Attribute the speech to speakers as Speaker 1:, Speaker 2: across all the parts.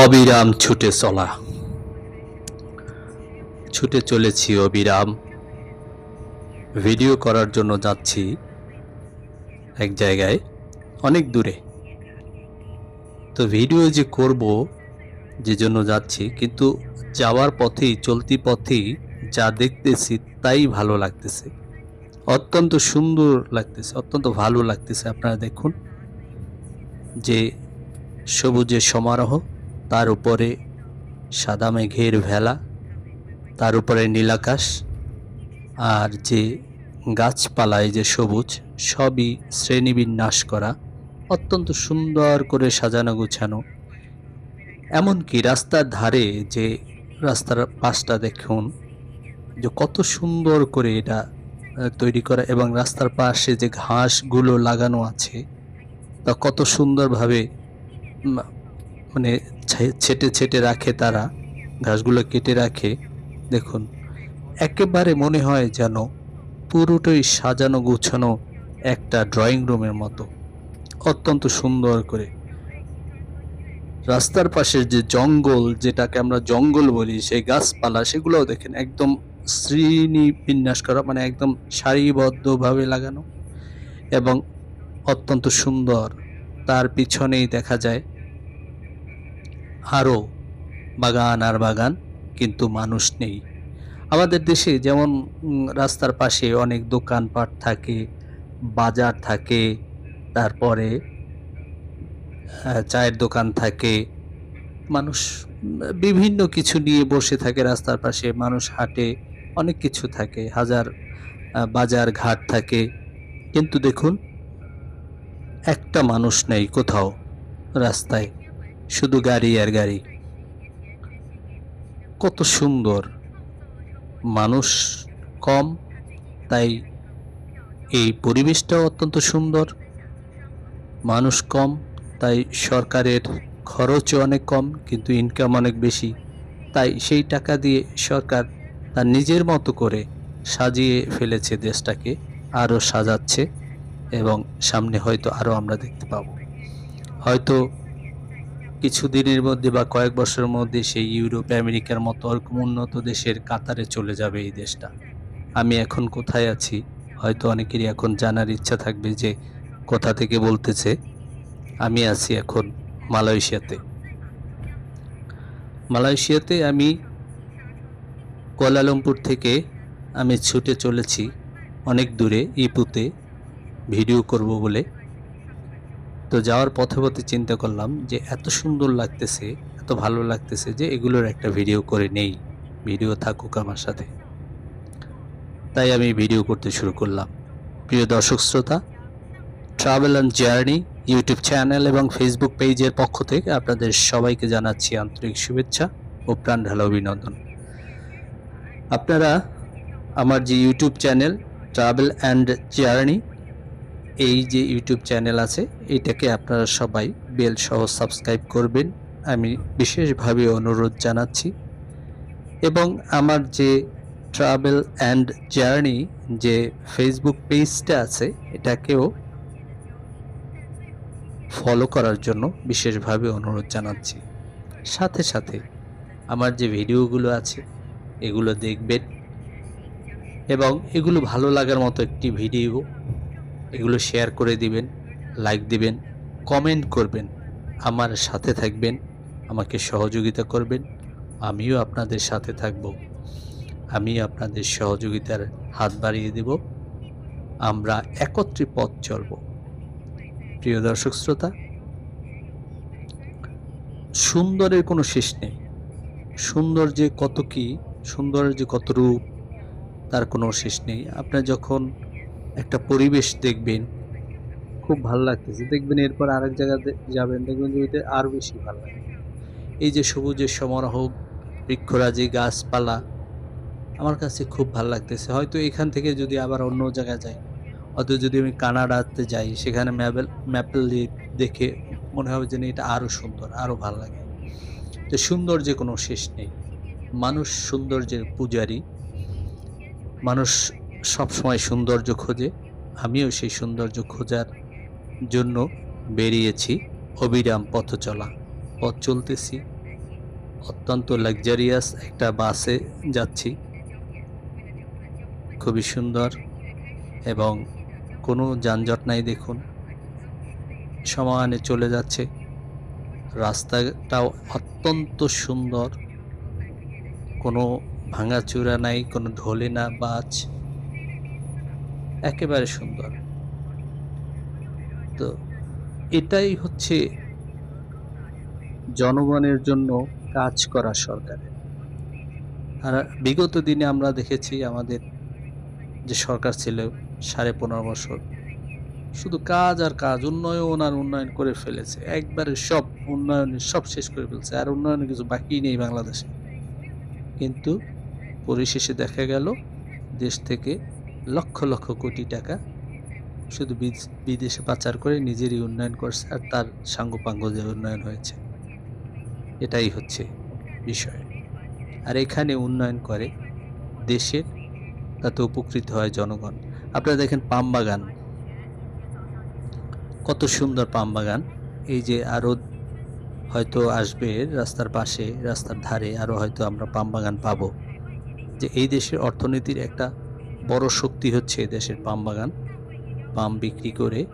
Speaker 1: অবিরাম ছুটে চলা। ছুটে চলেছি অবিরাম। ভিডিও করার জন্য যাচ্ছি এক জায়গায়, অনেক দূরে। তো ভিডিও যে করব, যে জন্য যাচ্ছি, কিন্তু যাওয়ার পথেই, চলতি পথেই যা দেখতেছি তাই ভালো লাগতেছে। অত্যন্ত সুন্দর লাগতেছে, অত্যন্ত ভালো লাগতেছে। আপনারা দেখুন যে সবুজের সমারোহ তার উপরে সাদা মেঘের ভেলা, তার উপরে নীলাকাশ আর যে গাছপালায় যে সবুজ, সবই শ্রেণীবিন্যাস করা, অত্যন্ত সুন্দর করে সাজানো গোছানো। এমনকি রাস্তার ধারে যে রাস্তার পাশটা দেখুন, যে কত সুন্দর করে এটা তৈরি করা এবং রাস্তার পাশে যে ঘাসগুলো লাগানো আছে, তা কত সুন্দরভাবে মানে ছেটে ছেটে রাখে তারা, ঘাসগুলো কেটে রাখে। দেখুন, একেবারে মনে হয় যেন পুরোটাই সাজানো গুছানো একটা ড্রয়িং রুমের মতো। অত্যন্ত সুন্দর করে। রাস্তার পাশের যে জঙ্গল, যেটাকে আমরা জঙ্গল বলি, সেই গাছপালা, সেগুলোও দেখেন একদম শ্রেণি বিন্যাস করা মানে একদম সারিবদ্ধভাবে লাগানো এবং অত্যন্ত সুন্দর। তার পিছনেই দেখা যায় আরও বাগান আর বাগান, কিন্তু মানুষ নেই। আমাদের দেশে যেমন রাস্তার পাশে অনেক দোকানপাট থাকে, বাজার থাকে, তারপরে চায়ের দোকান থাকে। মানুষ, বিভিন্ন কিছু নিয়ে বসে থাকে রাস্তার পাশে, মানুষ হাঁটে, অনেক কিছু থাকে, হাজার বাজার ঘাট থাকে। কিন্তু দেখুন, একটা মানুষ নেই কোথাও রাস্তায়। শুধু গাড়ি আর গাড়ি। কত সুন্দর। মানুষ কম, তাই এই পরিবেশটাও অত্যন্ত সুন্দর। মানুষ কম, তাই সরকারের খরচও অনেক কম, কিন্তু ইনকাম অনেক বেশি। তাই সেই টাকা দিয়ে সরকার তার নিজের মতো করে সাজিয়ে ফেলেছে দেশটাকে, আরও সাজাচ্ছে এবং সামনে হয়তো আরও আমরা দেখতে পাবো। হয়তো কিছুদিনের মধ্যে বা কয়েক বছরের মধ্যে সেই ইউরোপ, আমেরিকার মতো উন্নত দেশের কাতারে চলে যাবে এই দেশটা। আমি এখন কোথায় আছি? হয়তো অনেকেরই এখন জানার ইচ্ছা থাকবে যে কোথা থেকে বলতেছে। আমি আছি এখন মালয়েশিয়াতে। মালয়েশিয়াতে আমি কুয়ালালামপুর থেকে আমি ছুটে চলেছি অনেক দূরে, ইপুতে। ভিডিও করব বলে। তো যাওয়ার পথে পথে চিন্তা করলাম যে এত সুন্দর লাগতেছে, এত ভালো লাগতেছে যে এগুলোর একটা ভিডিও করে নেই, ভিডিও থাকুক আমার সাথে। তাই আমি ভিডিও করতে শুরু করলাম। প্রিয় দর্শক শ্রোতা travel and journey YouTube channel এবং ফেসবুক পেজের পক্ষ থেকে আপনাদের সবাইকে জানাচ্ছি আন্তরিক শুভেচ্ছা ও প্রাণ ঢালা অভিনন্দন। আপনারা আমার যে YouTube channel travel and journey এই যে ইউটিউব চ্যানেল আছে, এটাকে আপনারা সবাই বেল সহ সাবস্ক্রাইব করবেন। আমি বিশেষভাবে অনুরোধ জানাচ্ছি। এবং আমার যে ট্রাভেল অ্যান্ড জার্নি যে ফেসবুক পেজটা আছে, এটাকেও ফলো করার জন্য বিশেষভাবে অনুরোধ জানাচ্ছি। সাথে সাথে আমার যে ভিডিওগুলো আছে, এগুলো দেখবেন। এবং এগুলো ভালো লাগার মতো একটি ভিডিও এগুলো শেয়ার করে দিবেন লাইক দিবেন কমেন্ট করবেন, আমার সাথে থাকবেন, আমাকে সহযোগিতা করবেন, আমিও আপনাদের সাথে থাকব আমি আপনাদের সহযোগিতার হাত বাড়িয়ে দেব, আমরা একত্রে পথ চলব। প্রিয় দর্শক শ্রোতা, সুন্দরের কোনো শেষ নেই, সুন্দর যে কত কি, সুন্দরের যে কত রূপ, তার কোনো শেষ নেই। আপনার যখন একটা পরিবেশ দেখবেন, খুব ভালো লাগতেছে। দেখবেন এরপর আরেক জায়গাতে যাবেন, দেখবেন যে এটা আরও বেশি ভালো লাগে। এই যে সবুজের সমারোহ, বৃক্ষরাজি, গাছপালা, আমার কাছে খুব ভালো লাগতেছে। হয়তো এখান থেকে যদি আবার অন্য জায়গায় যাই হয়তো যদি আমি কানাডাতে যাই, সেখানে ম্যাপেল ম্যাপেল দেখে মনে হবে যে এটা আরও সুন্দর আরও ভালো লাগে। তো সৌন্দর্যে কোনো শেষ নেই। মানুষ সৌন্দর্যের পূজারী। মানুষ সবসময় সৌন্দর্য খোঁজে। আমিও সেই সৌন্দর্য খোঁজার জন্য বেরিয়েছি অবিরাম পথ চলা। পথ চলতেছি। অত্যন্ত লাক্সারিয়াস একটা বাসে যাচ্ছি। খুবই সুন্দর এবং কোনো যানজট নাই দেখুন। সমানে চলে যাচ্ছে। রাস্তাটাও অত্যন্ত সুন্দর। কোনো ভাঙাচূড়া নাই, কোনো ঢলে না, বাজ। একেবারে সুন্দর। তো এটাই হচ্ছে জনগণের জন্য কাজ করা সরকারের। আর বিগত দিনে আমরা দেখেছি আমাদের যে সরকার ছিল সাড়ে পনেরো বছর, শুধু কাজ আর কাজ, উন্নয়ন আর উন্নয়ন করে ফেলেছে। একবারে সব উন্নয়নের সব শেষ করে ফেলছে, আর উন্নয়নের কিছু বাকি নেই বাংলাদেশে। কিন্তু পরিশেষে দেখা গেল, দেশ থেকে লক্ষ লক্ষ কোটি টাকা শুধু বিদেশে পাচার করে নিজেরই উন্নয়ন করছে আর তার সাঙ্গপাঙ্গ যে উন্নয়ন হয়েছে। এটাই হচ্ছে বিষয়। আর এখানে উন্নয়ন করে দেশের, তাতে উপকৃত হয় জনগণ। আপনারা দেখেন পাম বাগান। কত সুন্দর পাম বাগান। এই যে আরও হয়তো আসবে রাস্তার পাশে, রাস্তার ধারে আরও হয়তো আমরা পাম বাগান পাবো। যে এই দেশের অর্থনীতির একটা বড় শক্তি হচ্ছে দেশের পাম বাগান। পাম বিক্রি করে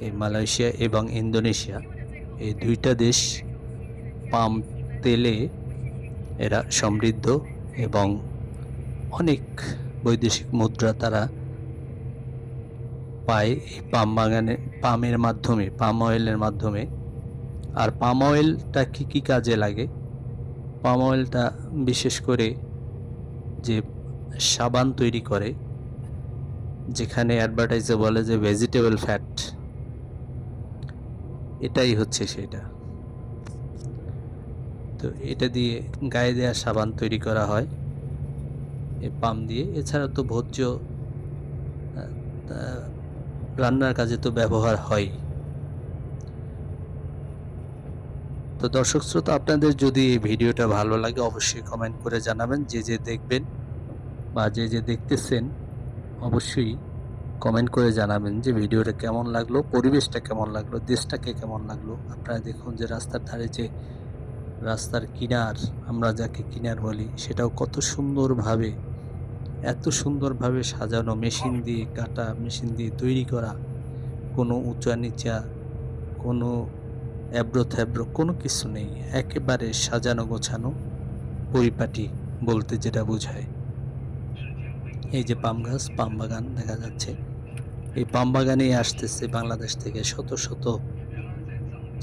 Speaker 1: এই মালয়েশিয়া এবং ইন্দোনেশিয়া এই দুইটা দেশ পাম তেলে এরা সমৃদ্ধ এবং অনেক বৈদেশিক মুদ্রা তারা পায় এই পাম বাগানে, পামের মাধ্যমে, পাম অয়েলের মাধ্যমে। আর পাম অয়েলটা কী কী কাজে লাগে? পাম অয়েলটা বিশেষ করে যে সাবান তৈরি করে, যেখানে অ্যাডভার্টাইজে বলে যে ভেজিটেবল ফ্যাট এটাই হচ্ছে সেটা। তো এটা দিয়ে গায়ে দেওয়া সাবান তৈরি করা হয় এই পাম দিয়ে। এছাড়া তো ভোজ্য রান্নার কাজে তো ব্যবহার হয় তো দর্শক শ্রোতা, আপনাদের যদি এই ভিডিওটা ভালো লাগে, অবশ্যই কমেন্ট করে জানাবেন। যে যে দেখবেন বা যে যে দেখতেছেন, অবশ্যই কমেন্ট করে জানাবেন যে ভিডিওটা কেমন লাগল, পরিবেশটা কেমন লাগল, দেশটাকে কেমন লাগল। আপনারা দেখুন যে রাস্তার ধারে যে রাস্তার কিনার, আমরা যাকে কিনার বলি, সেটাও কত সুন্দরভাবে, এত সুন্দরভাবে সাজানো, মেশিন দিয়ে কাটা, মেশিন দিয়ে তৈরি করা, কোনো উঁচা নিচা, কোনো অ্যাব্রো থ্যাব্রো, কোনো কিছু নেই। একেবারে সাজানো গোছানো পরিপাটি বলতে যেটা বোঝায়। এই যে পাম গাছ, পাম বাগান দেখা যাচ্ছে। এই পাম বাগানেই আসতেছে বাংলাদেশ থেকে শত শত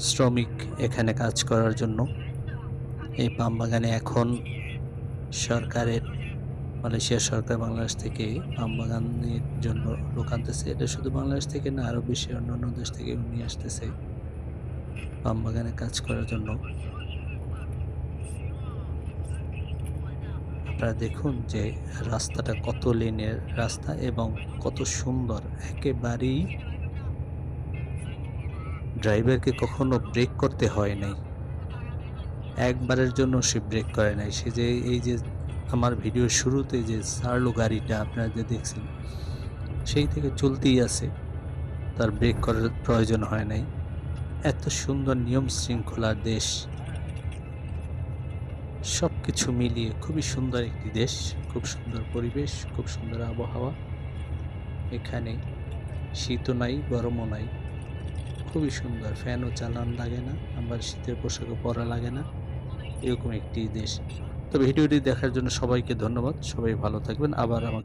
Speaker 1: শ্রমিক এখানে কাজ করার জন্য। এই পাম বাগানে এখন সরকারের, মালয়েশিয়া সরকার বাংলাদেশ থেকে পাম বাগানের জন্য লোক আনতেছে। এটা শুধু বাংলাদেশ থেকে না আরও বেশি অন্য অন্য দেশ থেকে নিয়ে আসতেছে পাম বাগানে কাজ করার জন্য। আপনারা দেখুন যে রাস্তাটা কত লেনের রাস্তা এবং কত সুন্দর। একেবারেই ড্রাইভারকে কখনো ব্রেক করতে হয় নাই। একবারের জন্য সে ব্রেক করে নাই। সে যে এই যে আমার ভিডিওর শুরুতে যে সারলো গাড়িটা, আপনারা যে দেখছেন, সেই থেকে চলতেই আছে। তার ব্রেক করার প্রয়োজন হয় নাই। এত সুন্দর নিয়ম শৃঙ্খলার দেশ। সব কিছু মিলিয়ে খুবই সুন্দর একটি দেশ, খুব সুন্দর পরিবেশ, খুব সুন্দর আবহাওয়া। এখানে শীতও নাই, গরমও নাই। খুবই সুন্দর, ফ্যানও চালান লাগে না আমার শীতের পোশাকও পরা লাগে না। এরকম একটি দেশ। তো ভিডিওটি দেখার জন্য সবাইকে ধন্যবাদ। সবাই ভালো থাকবেন। আবার আমাকে